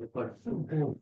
Oh.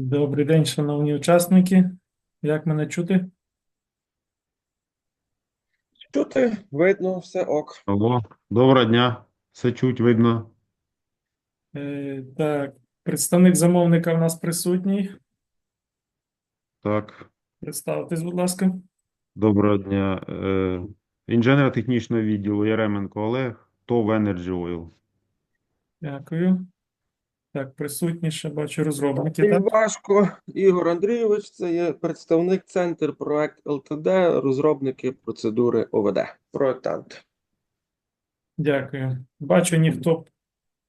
Добрий день, шановні учасники. Як мене чути? Чути, видно, все ок. Алло, доброго дня. Все чуть, видно. Е, так, представник замовника в нас присутній. Так, Представтесь, будь ласка. доброго дня. Е, інженер технічного відділу Яременко Олег, ТОВ Energy Oil. Дякую. Так, присутні ще бачу розробники, так? Важко. Ігор Андрійович, це є представник Центр проект ЛТД, розробники процедури ОВД, проектант. Дякую. Бачу, ніхто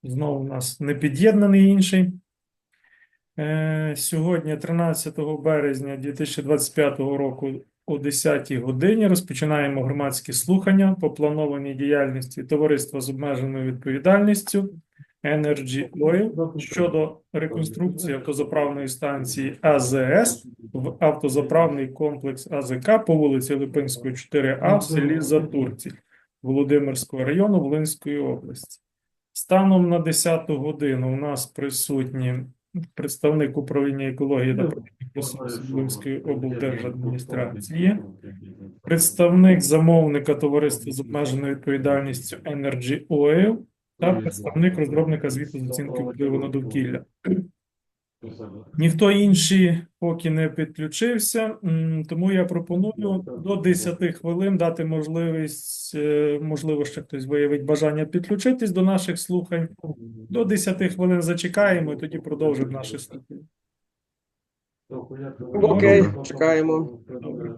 знову у нас не під'єднаний інший. Е, сьогодні, 13 березня 2025 року, о 10 годині розпочинаємо громадські слухання по планованій діяльності товариства з обмеженою відповідальністю Energy Oil щодо реконструкції автозаправної станції АЗС в автозаправний комплекс АЗК по вулиці Липинської, 4А в селі Затурці Володимирського району Волинської області. Станом на 10 годину у нас присутні представник управління екології та Волинської облдержадміністрації, представник замовника товариства з обмеженою відповідальністю Energy Oil та представник розробника звіту з оцінки впливу на довкілля. Ніхто інший поки не підключився, тому я пропоную до 10 хвилин дати можливість, е, можливо, ще хтось виявить бажання підключитись до наших слухань. До 10 хвилин зачекаємо і тоді продовжимо наші слухання. Окей, чекаємо. Добре.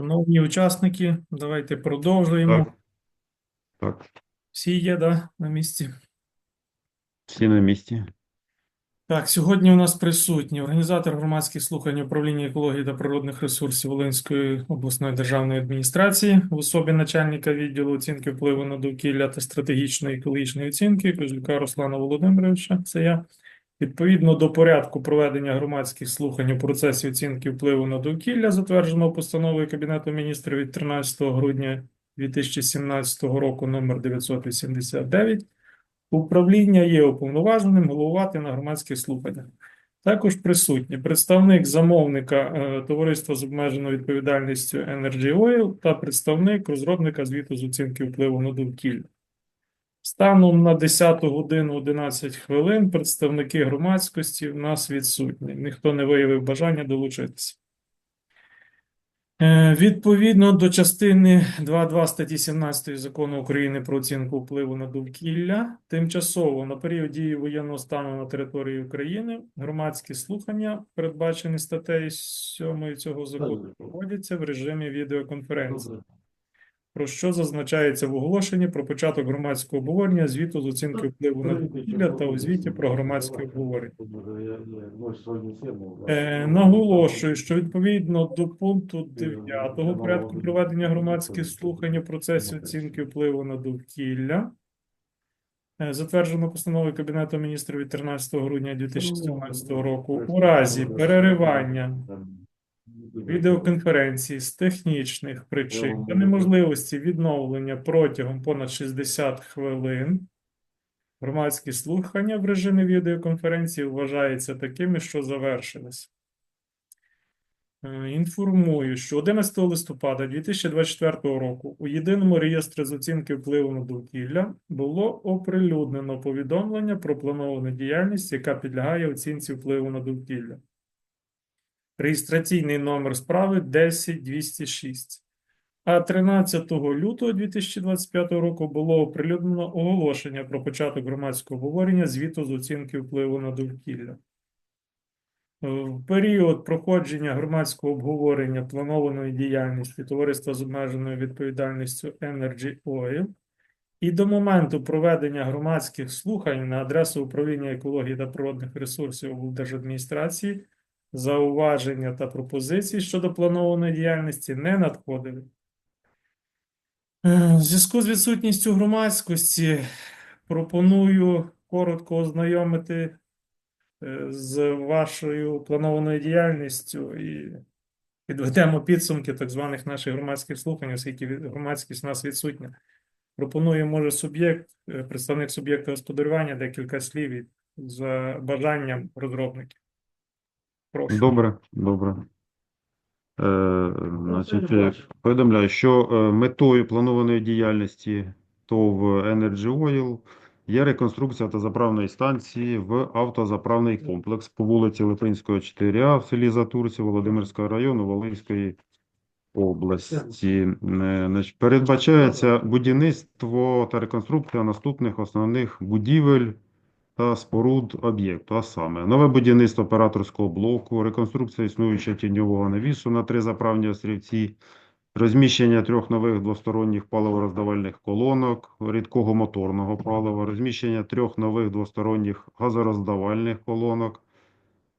Шановні учасники, давайте продовжуємо. Так. Так, Всі є, да, на місці? всі на місці. Так, сьогодні у нас присутні організатор громадських слухань управління екології та природних ресурсів Волинської обласної державної адміністрації в особі начальника відділу оцінки впливу на довкілля та стратегічної екологічної оцінки Козюка Руслана Володимировича. Це я. Відповідно до порядку проведення громадських слухань у процесі оцінки впливу на довкілля, затвердженого постановою Кабінету міністрів від 13 грудня 2017 року номер 989, Управління є уповноваженим головувати на громадських слуханнях. Також присутні представник замовника е, товариства з обмеженою відповідальністю Energy Oil та представник розробника звіту з оцінки впливу на довкілля. Станом на 10 годину 11 хвилин представники громадськості в нас відсутні. Ніхто не виявив бажання долучитися. Е, Відповідно до частини 2.2 статті 17 Закону України про оцінку впливу на довкілля, тимчасово на період дії воєнного стану на території України громадські слухання, передбачені статтею 7 цього закону, проводяться в режимі відеоконференції, про що зазначається в оголошенні про початок громадського обговорення звіту з оцінки впливу на довкілля та у звіті про громадське обговорення. Е, Наголошую, що відповідно до пункту 9 порядку проведення громадських слухань у процесі оцінки впливу на довкілля, е, затверджено постановою Кабінету міністрів від 13 грудня 2017 року, у разі переривання відеоконференції з технічних причин та неможливості відновлення протягом понад 60 хвилин, громадські слухання в режимі відеоконференції вважаються такими, що завершились. Е, Інформую, що 11 листопада 2024 року у єдиному реєстрі з оцінки впливу на довкілля було оприлюднено повідомлення про плановану діяльність, яка підлягає оцінці впливу на довкілля. Реєстраційний номер справи 10206. А 13 лютого 2025 року було оприлюднено оголошення про початок громадського обговорення звіту з оцінки впливу на довкілля. Е, В період проходження громадського обговорення планованої діяльності товариства з обмеженою відповідальністю Energy Oil і до моменту проведення громадських слухань на адресу управління екології та природних ресурсів облдержадміністрації зауваження та пропозиції щодо планованої діяльності не надходили. Е, В зв'язку з відсутністю громадськості пропоную коротко ознайомити е, з вашою планованою діяльністю і підведемо підсумки так званих наших громадських слухань, оскільки громадськість у нас відсутня. Пропоную, може, суб'єкт, е, представник суб'єкта господарювання, декілька слів за бажанням розробників. Прошу. Добре, добре. Е, значить, е, повідомляю, що е, метою планованої діяльності ТОВ Energy Oil є реконструкція автозаправної станції в автозаправний комплекс по вулиці Липинського, 4А в селі Затурці Володимирського району Волинської області. Е, значить, Передбачається будівництво та реконструкція наступних основних будівель та споруд об'єкту, а саме нове будівництво операторського блоку, реконструкція існуючого тіньового навісу на три заправні острівці, розміщення трьох нових двосторонніх паливороздавальних колонок рідкого моторного палива, розміщення трьох нових двосторонніх газороздавальних колонок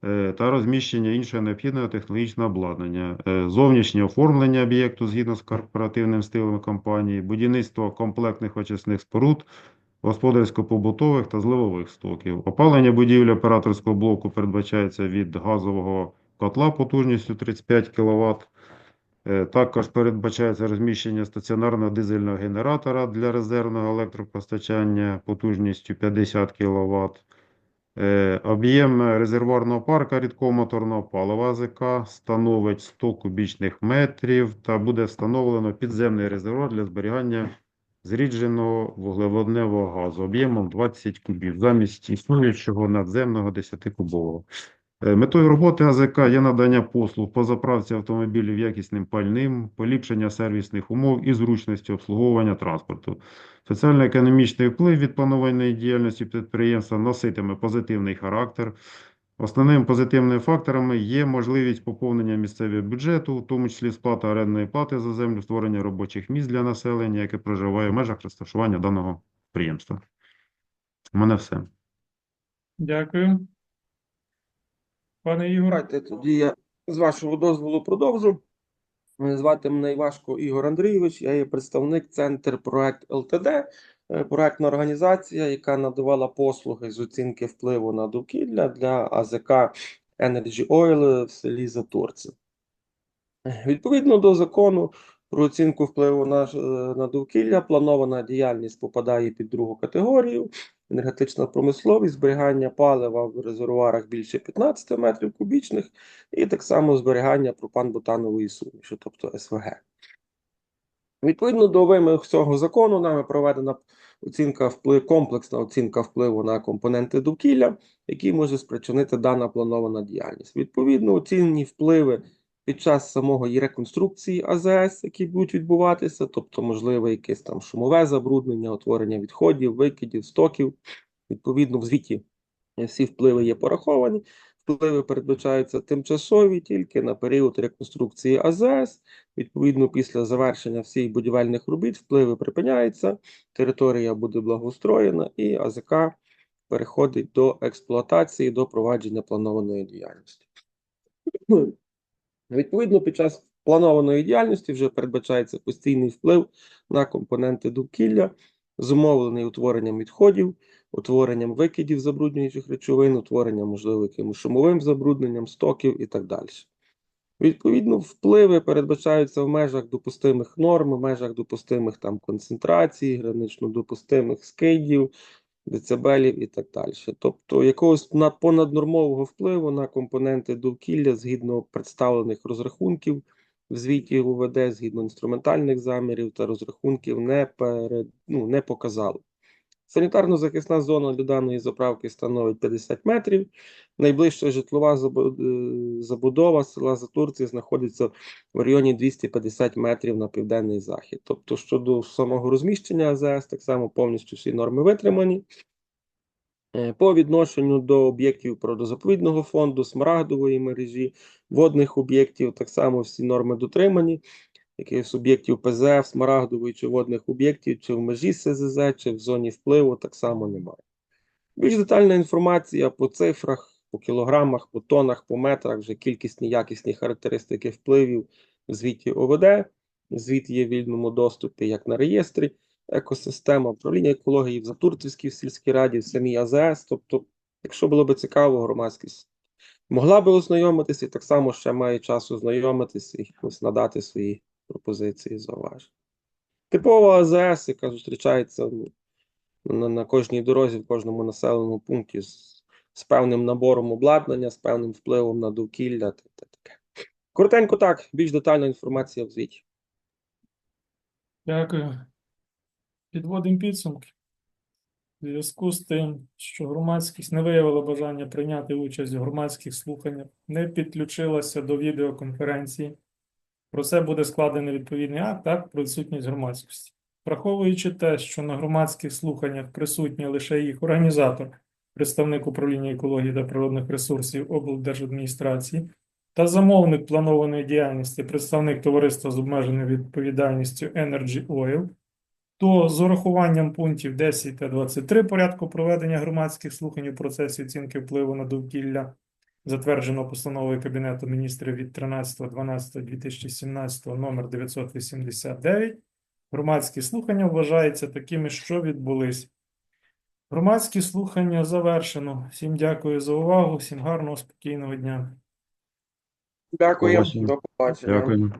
е, та розміщення іншого необхідного технологічного обладнання, е, зовнішнє оформлення об'єкту згідно з корпоративним стилем компанії, будівництво комплектних очисних споруд, господарсько-побутових та зливових стоків. Опалення будівлі операторського блоку передбачається від газового котла потужністю 35 кВт. Е, Також передбачається розміщення стаціонарного дизельного генератора для резервного електропостачання потужністю 50 кВт. Е, Об'єм резервуарного парка рідкого моторного палива АЗК становить 100 кубічних метрів та буде встановлено підземний резервуар для зберігання зрідженого вуглеводневого газу об'ємом 20 кубів замість існуючого надземного 10-кубового. Е, Метою роботи АЗК є надання послуг по заправці автомобілів якісним пальним, поліпшення сервісних умов і зручності обслуговування транспорту. Соціально-економічний вплив від планованої діяльності підприємства носитиме позитивний характер, Основними позитивними факторами є можливість поповнення місцевого бюджету, в тому числі сплата орендної плати за землю, створення робочих місць для населення, яке проживає в межах розташування даного підприємства. У мене все. Дякую. Пане Ігор, Давайте тоді я з вашого дозволу продовжу. Звати мене Івашко Ігор Андрійович, я є представник Центр Проект ЛТД, проектна організація, яка надавала послуги з оцінки впливу на довкілля для АЗК Energy Oil в селі Затурці. Е, Відповідно до закону про оцінку впливу на, е, на довкілля, планована діяльність попадає під другу категорію. Енергетична промисловість, зберігання палива в резервуарах більше 15 метрів кубічних, і так само зберігання пропан-бутанової суміші, тобто СВГ. Відповідно до вимог цього закону, нами проведена оцінка вплив, комплексна оцінка впливу на компоненти довкілля, які може спричинити дана планована діяльність. Відповідно, оцінні впливи під час самої реконструкції АЗС, які будуть відбуватися, тобто, можливо, якесь там шумове забруднення, утворення відходів, викидів, стоків. Відповідно, в звіті всі впливи є пораховані. Впливи передбачаються тимчасові тільки на період реконструкції АЗС. Відповідно, після завершення всіх будівельних робіт впливи припиняються, територія буде благоустроєна і АЗК переходить до експлуатації, до провадження планованої діяльності. Відповідно, під час планованої діяльності вже передбачається постійний вплив на компоненти довкілля, зумовлений утворенням відходів, утворенням викидів забруднюючих речовин, утворенням, можливо, якимось шумовим забрудненням, стоків і так далі. Відповідно, впливи передбачаються в межах допустимих норм, в межах допустимих там концентрацій, гранично допустимих скидів, децибелів і так далі. Тобто якогось на- понаднормового впливу на компоненти довкілля згідно представлених розрахунків в звіті УВД, згідно інструментальних замірів та розрахунків не, перед, ну, не показали. Санітарно-захисна зона для даної заправки становить 50 метрів. Найближча житлова е, забудова села Затурці знаходиться в районі 250 метрів на південний захід. Тобто, щодо самого розміщення АЗС, так само повністю всі норми витримані. Е, По відношенню до об'єктів природозаповідного фонду, смарагдової мережі, водних об'єктів, так само всі норми дотримані. Якихось об'єктів ПЗФ, смарагдової чи водних об'єктів, чи в межі СЗЗ, чи в зоні впливу так само немає. Більш детальна інформація по цифрах, по кілограмах, по тонах, по метрах, вже кількісні, якісні характеристики впливів в звіті ОВД. Звіт є в вільному доступі як на реєстрі, екосистема управління екології в Затурцівській в сільській раді, в самій АЗС. Тобто, якщо було би цікаво, громадськість могла би ознайомитися і так само ще має час ознайомитися і надати свої пропозиції, зауваження. Типова АЗС, яка зустрічається ну, на, на кожній дорозі, в кожному населеному пункті з, з певним набором обладнання, з певним впливом на довкілля та, та таке. Коротенько так, більш детальна інформація в звіті. дякую. Підводимо підсумки. В зв'язку з тим, що громадськість не виявила бажання прийняти участь у громадських слуханнях, не підключилася до відеоконференції. Про це буде складений відповідний акт, акт про відсутність громадськості. Враховуючи те, що на громадських слуханнях присутній лише їх організатор, представник управління екології та природних ресурсів облдержадміністрації та замовник планованої діяльності, представник товариства з обмеженою відповідальністю Energy Oil, то з урахуванням пунктів 10 та 23 порядку проведення громадських слухань у процесі оцінки впливу на довкілля, затверджено постановою Кабінету міністрів від 13.12.2017 номер 989, громадські слухання вважаються такими, що відбулись. Громадські слухання завершено. Всім дякую за увагу, всім гарного, спокійного дня. Дякую, до побачення. Дякую.